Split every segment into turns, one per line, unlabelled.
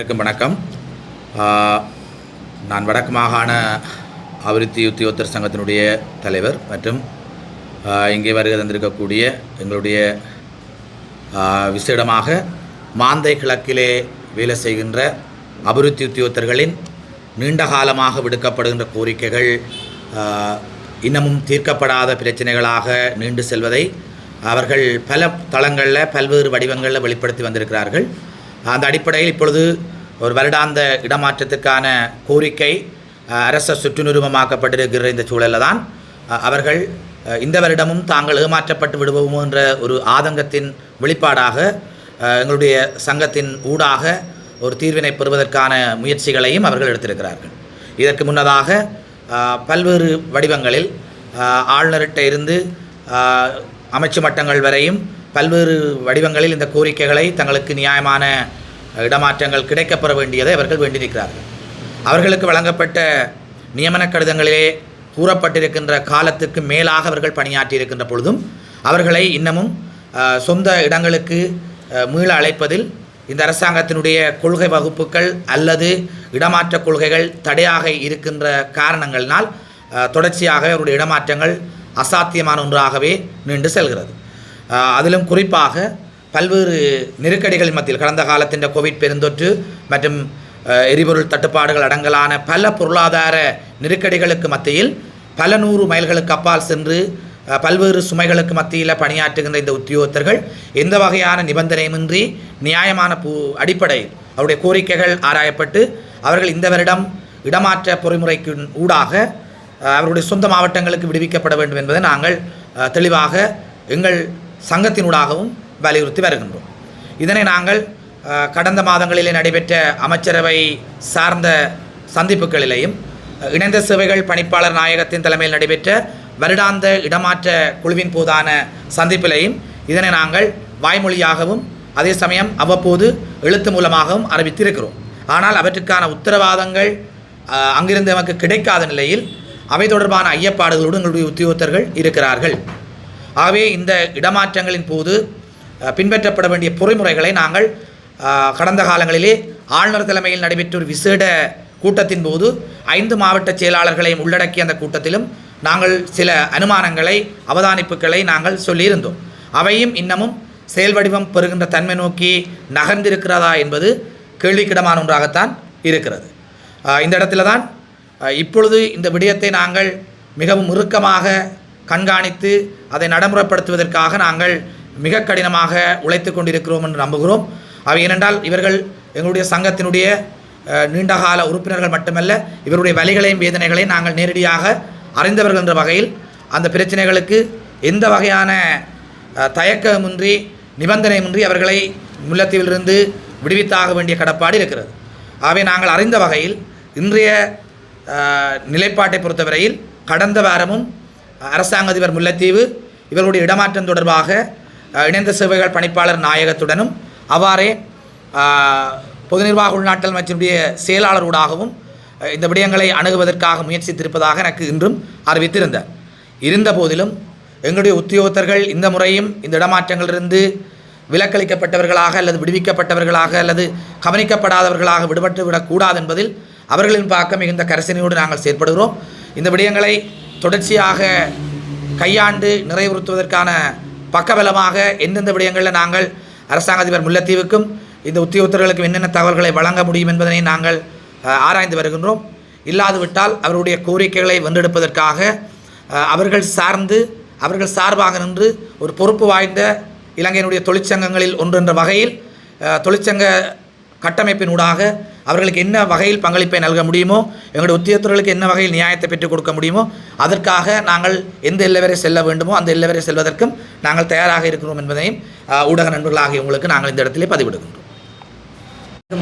வணக்கம். வணக்கம் நான் வடக்கு மாகாண அபிவிருத்தி உத்தியோகத்தர் சங்கத்தினுடைய தலைவர் மற்றும் இங்கே வருகை தந்திருக்கக்கூடிய எங்களுடைய விசேடமாக மாந்தை கிழக்கிலே வேலை செய்கின்ற அபிவிருத்தி உத்தியோகத்தர்களின் நீண்ட காலமாக விடுக்கப்படுகின்ற கோரிக்கைகள் இன்னமும் தீர்க்கப்படாத பிரச்சனைகளாக நீண்டு செல்வதை அவர்கள் பல தளங்களில் பல்வேறு வடிவங்களில் வெளிப்படுத்தி வந்திருக்கிறார்கள். அந்த அடிப்படையில் இப்பொழுது ஒரு வருடாந்த இடமாற்றத்துக்கான கோரிக்கை அரச சுற்றுநிறுவமாக்கப்பட்டிருக்கிற இந்த சூழலில் தான் அவர்கள் இந்த வருடமும் தாங்கள் ஏமாற்றப்பட்டு விடுவோமோ என்ற ஒரு ஆதங்கத்தின் வெளிப்பாடாக எங்களுடைய சங்கத்தின் ஊடாக ஒரு தீர்வினை பெறுவதற்கான முயற்சிகளையும் அவர்கள் எடுத்திருக்கிறார்கள். இதற்கு முன்னதாக பல்வேறு வடிவங்களில் ஆளுநர்கிட்ட இருந்து அமைச்சு மட்டங்கள் வரையும் பல்வேறு வடிவங்களில் இந்த கோரிக்கைகளை தங்களுக்கு நியாயமான இடமாற்றங்கள் கிடைக்கப்பெற வேண்டியதை அவர்கள் வேண்டியிருக்கிறார்கள் அவர்களுக்கு வழங்கப்பட்ட நியமன கடிதங்களிலே கூறப்பட்டிருக்கின்ற காலத்துக்கு மேலாக அவர்கள் பணியாற்றியிருக்கின்ற பொழுதும் அவர்களை இன்னமும் சொந்த இடங்களுக்கு மீள அழைப்பதில் இந்த அரசாங்கத்தினுடைய கொள்கை வகுப்புகள் அல்லது இடமாற்ற கொள்கைகள் தடையாக இருக்கின்ற காரணங்களினால் தொடர்ச்சியாக அவருடைய இடமாற்றங்கள் அசாத்தியமான ஒன்றாகவே நீண்டு செல்கிறது. அதிலும் குறிப்பாக பல்வேறு நெருக்கடிகள் மத்தியில் கடந்த காலத்தின் கோவிட் பெருந்தொற்று மற்றும் எரிபொருள் தட்டுப்பாடுகள் அடங்கலான பல பொருளாதார நெருக்கடிகளுக்கு மத்தியில் பல நூறு மைல்களுக்கு அப்பால் சென்று பல்வேறு சுமைகளுக்கு மத்தியில் பணியாற்றுகின்ற இந்த உத்தியோகத்தர்கள் எந்த வகையான நிபந்தனையுமின்றி நியாயமான பூ அடிப்படையில் அவருடைய கோரிக்கைகள் ஆராயப்பட்டு அவர்கள் இந்த வருடம் இடமாற்ற பொறிமுறைக்கு ஊடாக அவருடைய சொந்த மாவட்டங்களுக்கு விடுவிக்கப்பட வேண்டும் என்பதை நாங்கள் தெளிவாக எங்கள் சங்கத்தினூடாகவும் வலியுறுத்தி வருகின்றோம். இதனை நாங்கள் கடந்த மாதங்களிலே நடைபெற்ற அமைச்சரவை சார்ந்த சந்திப்புகளிலேயும் இணைந்த சேவைகள் பணிப்பாளர் நாயகத்தின் தலைமையில் நடைபெற்ற வருடாந்த இடமாற்ற குழுவின் போதான சந்திப்பிலையும் இதனை நாங்கள் வாய்மொழியாகவும் அதே சமயம் அவ்வப்போது எழுத்து மூலமாகவும் அறிவித்திருக்கிறோம். ஆனால் அவற்றுக்கான உத்தரவாதங்கள் அங்கிருந்து நமக்கு கிடைக்காத நிலையில் அவை தொடர்பான ஐயப்பாடுகளோடு எங்களுடைய உத்தியோகத்தர்கள் இருக்கிறார்கள். ஆகவே இந்த இடமாற்றங்களின் போது பின்பற்றப்பட வேண்டிய பொறிமுறைகளை நாங்கள் கடந்த காலங்களிலே ஆளுநர் தலைமையில் நடைபெற்ற ஒரு விசேட கூட்டத்தின் போது ஐந்து மாவட்ட செயலாளர்களையும் உள்ளடக்கிய அந்த கூட்டத்திலும் நாங்கள் சில அனுமானங்களை அவதானிப்புகளை நாங்கள் சொல்லியிருந்தோம். அவையும் இன்னமும் செயல் வடிவம் பெறுகின்ற தன்மை நோக்கி நகர்ந்திருக்கிறதா என்பது கேள்விக்கிடமான ஒன்றாகத்தான் இருக்கிறது. இந்த இடத்துல தான் இப்பொழுது இந்த விடயத்தை நாங்கள் மிகவும் இறுக்கமாக கண்காணித்து அதை நடைமுறைப்படுத்துவதற்காக நாங்கள் மிக கடினமாக உழைத்து கொண்டிருக்கிறோம் என்று நம்புகிறோம். அவை ஏனென்றால் இவர்கள் எங்களுடைய சங்கத்தினுடைய நீண்டகால உறுப்பினர்கள் மட்டுமல்ல இவருடைய வலிகளையும் வேதனைகளையும் நாங்கள் நேரடியாக அறிந்தவர்கள் என்ற வகையில் அந்த பிரச்சனைகளுக்கு எந்த வகையான தயக்கமின்றி நிபந்தனையின்றி அவர்களை முல்லத்தீவிலிருந்து விடுவித்தாக வேண்டிய கடப்பாடு இருக்கிறது. ஆகவே நாங்கள் அறிந்த வகையில் இன்றைய நிலைப்பாட்டை பொறுத்தவரையில் கடந்த வாரமும் அரசாங்க அதிபர் முல்லைத்தீவு இவர்களுடைய இடமாற்றம் தொடர்பாக இணைந்த சேவைகள் பணிப்பாளர் நாயகத்துடனும் அவ்வாறே பொது நிர்வாக உள்நாட்டல் மற்றினுடைய செயலாளரூடாகவும் இந்த விடயங்களை அணுகுவதற்காக முயற்சித்திருப்பதாக எனக்கு இன்றும் அறிவித்திருந்தார். இருந்த போதிலும் எங்களுடைய உத்தியோகத்தர்கள் இந்த முறையும் இந்த இடமாற்றங்களிலிருந்து விலக்களிக்கப்பட்டவர்களாக அல்லது விடுவிக்கப்பட்டவர்களாக அல்லது கவனிக்கப்படாதவர்களாக விடுபட்டு விடக்கூடாது என்பதில் அவர்களின் பார்க்க மிகுந்த கரிசனையோடு நாங்கள் செயற்படுகிறோம். இந்த விடயங்களை தொடர்ச்சியாக கையாண்டு நிறைவுறுத்துவதற்கான பக்கபலமாக எந்தெந்த விடயங்களில் நாங்கள் அரசாங்க அதிபர் முல்லத்தீவுக்கும் இந்த உத்தியோகத்தர்களுக்கும் என்னென்ன தகவல்களை வழங்க முடியும் என்பதனை நாங்கள் ஆராய்ந்து வருகின்றோம். இல்லாதுவிட்டால் அவருடைய கோரிக்கைகளை வென்றெடுப்பதற்காக அவர்கள் சார்ந்து அவர்கள் சார்பாக நின்று ஒரு பொறுப்பு வாய்ந்த இலங்கையினுடைய தொழிற்சங்கங்களில் ஒன்று என்ற வகையில் தொழிற்சங்க கட்டமைப்பினூடாக அவர்களுக்கு என்ன வகையில் பங்களிப்பை நல்க முடியுமோ எங்களுடைய உத்தியோகத்தர்களுக்கு என்ன வகையில் நியாயத்தை பெற்றுக் கொடுக்க முடியுமோ அதற்காக நாங்கள் எந்த எல்லை வரை செல்ல வேண்டுமோ அந்த எல்லை வரை செல்வதற்கும் நாங்கள் தயாராக இருக்கிறோம் என்பதையும் ஊடக நண்பர்களாகிய உங்களுக்கு நாங்கள் இந்த இடத்திலே பதிவிடுகின்றோம்.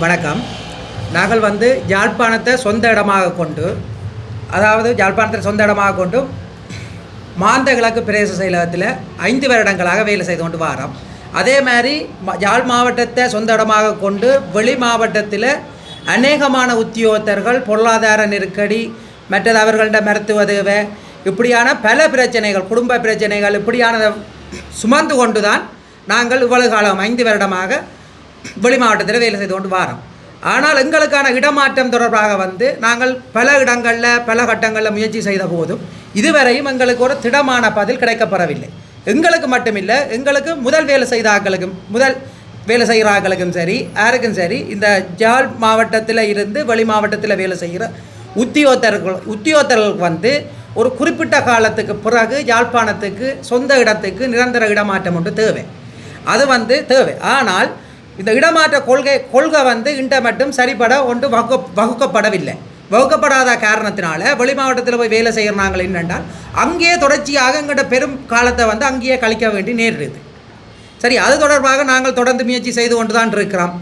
வணக்கம் நாங்கள் வந்து யாழ்ப்பாணத்தை சொந்த இடமாக கொண்டு அதாவது யாழ்ப்பாணத்தை சொந்த இடமாக கொண்டு மாந்த கிழக்கு பிரதேச செயலகத்தில் ஐந்து வருடங்களாக வேலை செய்து கொண்டு வாரோம். அதே மாதிரி ம- யாழ் மாவட்டத்தை சொந்த இடமாக கொண்டு வெளி மாவட்டத்தில் அநேகமான உத்தியோகத்தர்கள் பொருளாதார நெருக்கடி மற்றது அவர்கள்ட மருத்துவ தேவை இப்படியான பல பிரச்சனைகள் குடும்ப பிரச்சனைகள் இப்படியானதை சுமந்து கொண்டு தான் நாங்கள் இவ்வளவு காலம் ஐந்து வருடமாக வெளி மாவட்டத்தில் வேலை செய்து கொண்டு வாரோம். ஆனால் எங்களுக்கான இடமாற்றம் தொடர்பாக வந்து நாங்கள் பல இடங்களில் பல கட்டங்களில் முயற்சி செய்த போதும் இதுவரையும் எங்களுக்கு ஒரு திடமான பதில் கிடைக்கப்பெறவில்லை. எங்களுக்கு மட்டுமில்லை எங்களுக்கு முதல் வேலை செய்த முதல் வேலை செய்கிறார்களுக்கும் சரி யாருக்கும் சரி இந்த ஜாழ் மாவட்டத்தில் இருந்து வெளி மாவட்டத்தில் வேலை செய்கிற உத்தியோகத்தர்கள் உத்தியோகத்தர்களுக்கு வந்து ஒரு குறிப்பிட்ட காலத்துக்கு பிறகு யாழ்ப்பாணத்துக்கு சொந்த இடத்துக்கு நிரந்தர இடமாற்றம் ஒன்று தேவை. அது வந்து தேவை. ஆனால் இந்த இடமாற்ற கொள்கை கொள்கை வந்து இன்ற மட்டும் சரிபட ஒன்று வகுக்க வகுக்கப்படவில்லை. வகுக்கப்படாத காரணத்தினால வெளி மாவட்டத்தில் போய் வேலை செய்கிறாங்க என்னென்றால் அங்கேயே தொடர்ச்சியாக எங்கள்கிட்ட பெரும் காலத்தை வந்து அங்கேயே கழிக்க வேண்டி நேரிடுது. சரி அது தொடர்பாக நாங்கள் தொடர்ந்து முயற்சி செய்து கொண்டு தான் இருக்கிறோம்.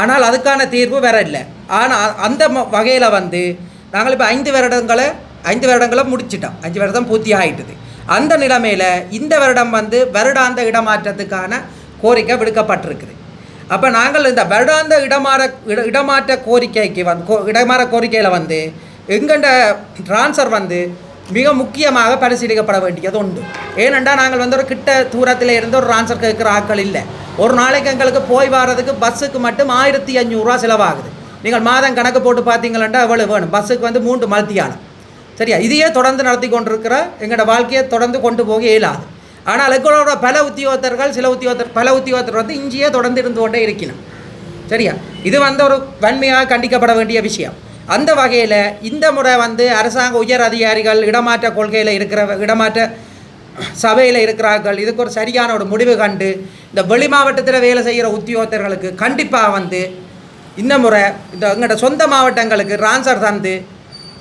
ஆனால் அதுக்கான தீர்வு வேற இல்லை. ஆனால் அந்த வகையில் வந்து நாங்கள் இப்போ ஐந்து வருடங்களை ஐந்து வருடங்களை முடிச்சிட்டோம். அஞ்சு வருடம் பூர்த்தி ஆகிட்டுது அந்த நிலைமையில் இந்த வருடம் வந்து வருடாந்த இடமாற்றத்துக்கான கோரிக்கை விடுக்கப்பட்டிருக்குது. அப்போ நாங்கள் இந்த வருடாந்த இடமாற இட இடமாற்ற கோரிக்கைக்கு வந்து கோ இடமாற கோரிக்கையில் வந்து எங்கண்ட ட்ரான்ஸ்ஃபர் வந்து மிக முக்கியமாக பரிசீலிக்கப்பட வேண்டியது உண்டு ஏனென்றால் நாங்கள் வந்து ஒரு கிட்ட தூரத்தில் இருந்து ஒரு ஆன்சர் கேட்குற ஆட்கள் இல்லை. ஒரு நாளைக்கு எங்களுக்கு போய் வர்றதுக்கு பஸ்ஸுக்கு மட்டும் ஆயிரத்தி அஞ்சூறுரூவா செலவாகுது. நீங்கள் மாதம் கணக்கு போட்டு பார்த்தீங்களா எவ்வளோ வேணும்? பஸ்ஸுக்கு வந்து மூன்று மல்த்தியானம் சரியா? இதையே தொடர்ந்து நடத்தி கொண்டிருக்கிற எங்களோட வாழ்க்கையை தொடர்ந்து கொண்டு போக இயலாது. ஆனால் எங்களோட பல உத்தியோகத்தர்கள் சில உத்தியோகத்தர் பல உத்தியோகத்தர் வந்து இங்கேயே தொடர்ந்து இருந்து கொண்டே இருக்கணும் சரியா? இது வந்து ஒரு வன்மையாக கண்டிக்கப்பட வேண்டிய விஷயம். அந்த வகையில் இந்த முறை வந்து அரசாங்க உயர் அதிகாரிகள் இடமாற்ற கொள்கையில் இருக்கிற இடமாற்ற சபையில் இருக்கிறார்கள். இதுக்கு ஒரு சரியான ஒரு முடிவு கண்டு இந்த வெளி மாவட்டத்தில் வேலை செய்கிற உத்தியோகத்தர்களுக்கு கண்டிப்பாக வந்து இந்த முறை இந்த எங்களோட சொந்த மாவட்டங்களுக்கு ரான்சர் தந்து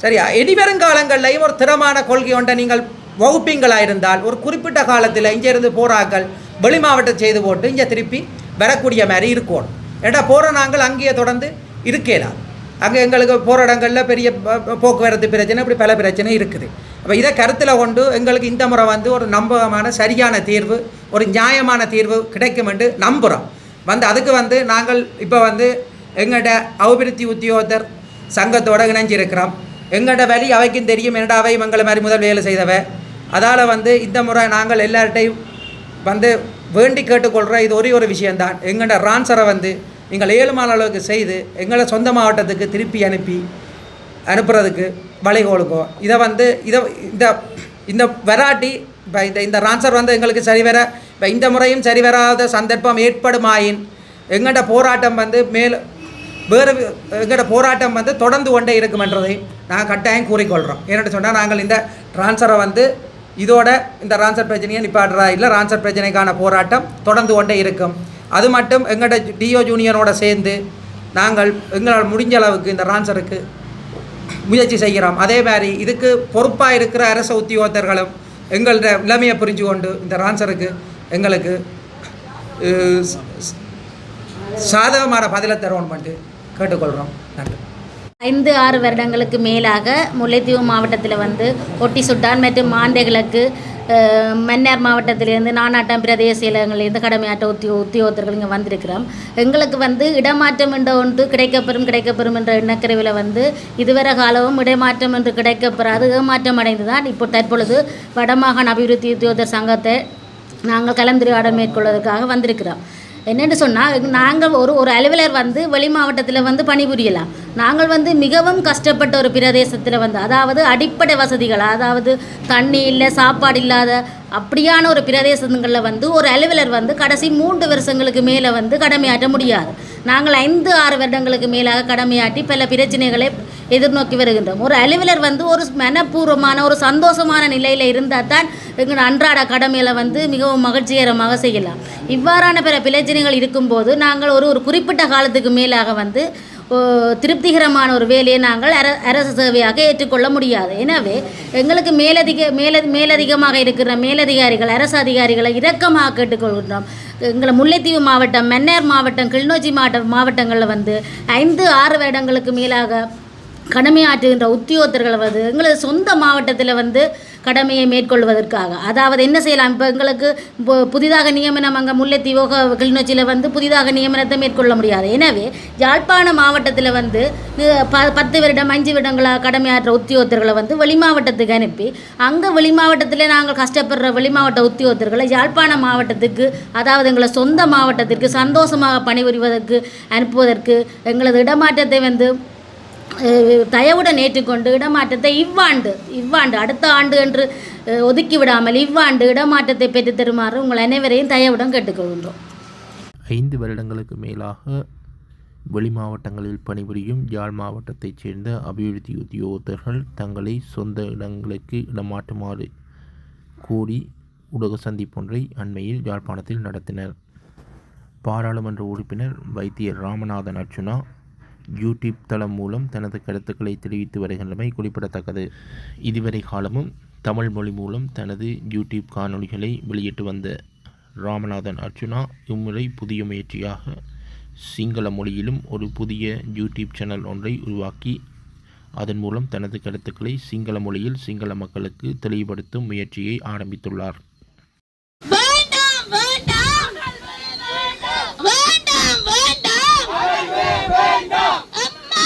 சரியா? இனி வருங்காலங்கள்லையும் ஒரு திறமான கொள்கை ஒன்றை நீங்கள் வகுப்பீங்களாக இருந்தால் ஒரு குறிப்பிட்ட காலத்தில் இங்கேருந்து போராக்கள் வெளி மாவட்டம் செய்து போட்டு இங்கே திருப்பி வரக்கூடிய மாதிரி இருக்கணும் ஏன்னா போகிற நாங்கள் அங்கேயே தொடர்ந்து இருக்கலாம் அங்கே எங்களுக்கு போகிற இடங்களில் பெரிய போக்குவரத்து பிரச்சனை இப்படி பல பிரச்சனை இருக்குது. அப்போ இதை கருத்தில் கொண்டு எங்களுக்கு இந்த முறை வந்து ஒரு நம்பகமான சரியான தீர்வு ஒரு நியாயமான தீர்வு கிடைக்கும் என்று நம்புகிறோம் வந்து அதுக்கு வந்து நாங்கள் இப்போ வந்து எங்கள்கிட்ட அபிவிருத்தி உத்தியோகத்தர் சங்கத்தோடு இணைஞ்சிருக்கிறோம். எங்கள்கிட்ட வழி அவைக்கும் தெரியும். என்னடா அவை எங்களை மாதிரி முதல் வேலை செய்தவ. அதால் வந்து இந்த முறை நாங்கள் எல்லார்ட்டையும் வந்து வேண்டி கேட்டுக்கொள்கிற இது ஒரே ஒரு விஷயம்தான். எங்களோட ரான்சரை வந்து நீங்கள் ஏழுமான அளவுக்கு செய்து எங்களை சொந்த மாவட்டத்துக்கு திருப்பி அனுப்பி அனுப்புறதுக்கு வழிகோலுக்கோ இதை வந்து இதை இந்த இந்த வெராட்டி இப்போ இந்த இந்த ரான்சர் வந்து எங்களுக்கு சரிவர இப்போ இந்த முறையும் சரிவராத சந்தர்ப்பம் ஏற்படுமாயின் எங்கள்கிட்ட போராட்டம் வந்து மேல் வேறு எங்கள்கிட்ட போராட்டம் வந்து தொடர்ந்து கொண்டே இருக்குமென்றதை நாங்கள் கட்டாயம் கூறிக்கொள்கிறோம் ஏன்னு சொன்னால் நாங்கள் இந்த ட்ரான்ஸ்ஃபரை வந்து இதோட இந்த ரான்சர் பிரச்சனையை நிப்பாடுறா இல்லை ரான்சர் பிரச்சனைக்கான போராட்டம் தொடர்ந்து கொண்டே இருக்கும். அது மட்டும் எங்களோட டிஓ ஜூனியரோட சேர்ந்து நாங்கள் எங்களால் முடிஞ்ச அளவுக்கு இந்த ரான்சருக்கு முயற்சி செய்கிறோம். அதே மாதிரி இதுக்கு பொறுப்பாக இருக்கிற அரசு உத்தியோகத்தர்களும் எங்களோட நிலைமையை புரிஞ்சு கொண்டு இந்த ரான்சருக்கு எங்களுக்கு சாதகமான பதிலை தருவோம் பண்ணிட்டு கேட்டுக்கொள்கிறோம். நன்றி.
ஐந்து ஆறு வருடங்களுக்கு மேலாக முல்லைத்தீவு மாவட்டத்தில் வந்து ஒட்டி சுட்டான் மற்றும் மாந்தைகளுக்கு மன்னார் மாவட்டத்திலேருந்து நானாட்டம் பிரதேச இலங்கலேருந்து கடமையாட்ட உத்தியோ உத்தியோகத்தர்கள் இங்கே வந்திருக்கிறோம். எங்களுக்கு வந்து இடமாற்றம் என்ற ஒன்று கிடைக்கப்பெறும் கிடைக்கப்பெறும் என்ற எண்ணக்கருவில் வந்து இதுவரை காலமும் இடமாற்றம் என்று கிடைக்கப்பெறாது ஏமாற்றம் அடைந்து தான் இப்போ தற்பொழுது வடமாகாண அபிவிருத்தி உத்தியோகத்தர் சங்கத்தை நாங்கள் கலந்துரையாடல் மேற்கொள்வதற்காக வந்திருக்கிறோம். என்னென்னு சொன்னால் நாங்கள் ஒரு ஒரு அலுவலர் வந்து வெளி மாவட்டத்தில் வந்து பணிபுரியலாம். நாங்கள் வந்து மிகவும் கஷ்டப்பட்ட ஒரு பிரதேசத்தில் வந்து அதாவது அடிப்படை வசதிகள் அதாவது தண்ணி இல்லை சாப்பாடு இல்லாத அப்படியான ஒரு பிரதேசங்களில் வந்து ஒரு அலுவலர் வந்து கடைசி மூன்று வருஷங்களுக்கு மேலே வந்து கடமையாற்ற முடியாது. நாங்கள் ஐந்து ஆறு வருடங்களுக்கு மேலாக கடமையாற்றி பல பிரச்சனைகளை எதிர்நோக்கி வருகின்றோம். ஒரு அலுவலர் வந்து ஒரு மனப்பூர்வமான ஒரு சந்தோஷமான நிலையில் இருந்தால் தான் எங்கள் அன்றாட கடமையில் வந்து மிகவும் மகிழ்ச்சிகரமாக செய்யலாம். இவ்வாறான பிற பிரச்சனைகள் இருக்கும்போது நாங்கள் ஒரு ஒரு குறிப்பிட்ட காலத்துக்கு மேலாக வந்து திருப்திகரமான ஒரு வேலையை நாங்கள் அர அரசு சேவையாக ஏற்றுக்கொள்ள முடியாது. எனவே எங்களுக்கு மேலதிக மேல மேலதிகமாக இருக்கிற மேலதிகாரிகள் அரசு அதிகாரிகளை இரக்கமாக கேட்டுக்கொள்கின்றோம். எங்களை முல்லைத்தீவு மாவட்டம் மன்னார் மாவட்டம் கிளிநொச்சி மாவட்ட மாவட்டங்களில் வந்து ஐந்து ஆறு வருடங்களுக்கு மேலாக கடமையாற்றுகின்ற உத்தியோகத்தர்கள் வந்து எங்களது சொந்த மாவட்டத்தில் வந்து கடமையை மேற்கொள்வதற்காக. அதாவது என்ன செய்யலாம்? இப்போ எங்களுக்கு இப்போ புதிதாக நியமனம் அங்கே முல்லைத்தீவோ கிளிநொச்சியில் வந்து புதிதாக நியமனத்தை மேற்கொள்ள முடியாது. எனவே யாழ்ப்பாண மாவட்டத்தில் வந்து ப பத்து வருடம் அஞ்சு வருடங்களாக கடமையாற்ற உத்தியோகத்தர்களை வந்து வெளி மாவட்டத்துக்கு அனுப்பி அங்கே வெளி மாவட்டத்தில் நாங்கள் கஷ்டப்படுற வெளி மாவட்ட உத்தியோகத்தர்களை யாழ்ப்பாண மாவட்டத்துக்கு அதாவது எங்களை சொந்த மாவட்டத்திற்கு சந்தோஷமாக பணிபுரிவதற்கு அனுப்புவதற்கு எங்களது இடமாற்றத்தை வந்து தயவுடன் ஏற்றுக்கொண்டு இடமாற்றத்தை இவ்வாண்டு இவ்வாண்டு அடுத்த ஆண்டு என்று ஒதுக்கி விடாமல் இவ்வாண்டு இடமாற்றத்தை பெற்றுத்தருமாறு உங்கள் அனைவரையும் தயவுடன் கேட்டுக்கொள்கின்றோம்.
ஐந்து வருடங்களுக்கு மேலாக வெளி மாவட்டங்களில் பணிபுரியும் யாழ் மாவட்டத்தைச் சேர்ந்த அபிவிருத்தி உத்தியோகத்தர்கள் தங்களை சொந்த இடங்களுக்கு இடமாற்றுமாறு கூறி ஊடக சந்திப்பொன்றை அண்மையில் யாழ்ப்பாணத்தில் நடத்தினர். பாராளுமன்ற உறுப்பினர் வைத்தியர் ராமநாதன் அர்ச்சுனா யூடியூப் தளம் மூலம் தனது கருத்துக்களை தெரிவித்து வருகின்றமை குறிப்பிடத்தக்கது. இதுவரை காலமும் தமிழ் மொழி மூலம் தனது யூடியூப் காணொளிகளை வெளியிட்டு வந்த ராமநாதன் அர்ச்சுனா இம்முறை புதிய முயற்சியாக சிங்கள மொழியிலும் ஒரு புதிய யூடியூப் சேனல் ஒன்றை உருவாக்கி அதன் மூலம் தனது கருத்துக்களை சிங்கள மொழியில் சிங்கள மக்களுக்கு தெளிவுபடுத்தும் முயற்சியை ஆரம்பித்துள்ளார்
வேண்டாம் வேண்டாம் வேண்டாம் வேண்டாம் அம்மன் அம்மன் அம்மன் அம்மன்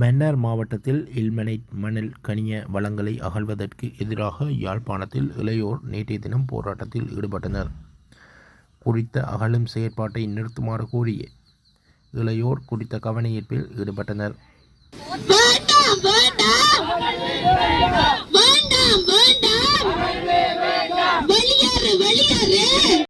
மன்னார் மாவட்டத்தில் இல்மெனைட் மணல் கனிய வளங்களை அகழ்வதற்கு எதிராக யாழ்ப்பாணத்தில் இளையோர் நேற்றைய தினம் போராட்டத்தில் ஈடுபட்டனர். குறித்த அகழும் செயற்பாட்டை நிறுத்துமாறு கோரிய இளையோர் குறித்த கவனஈர்ப்பில் ஈடுபட்டனர்.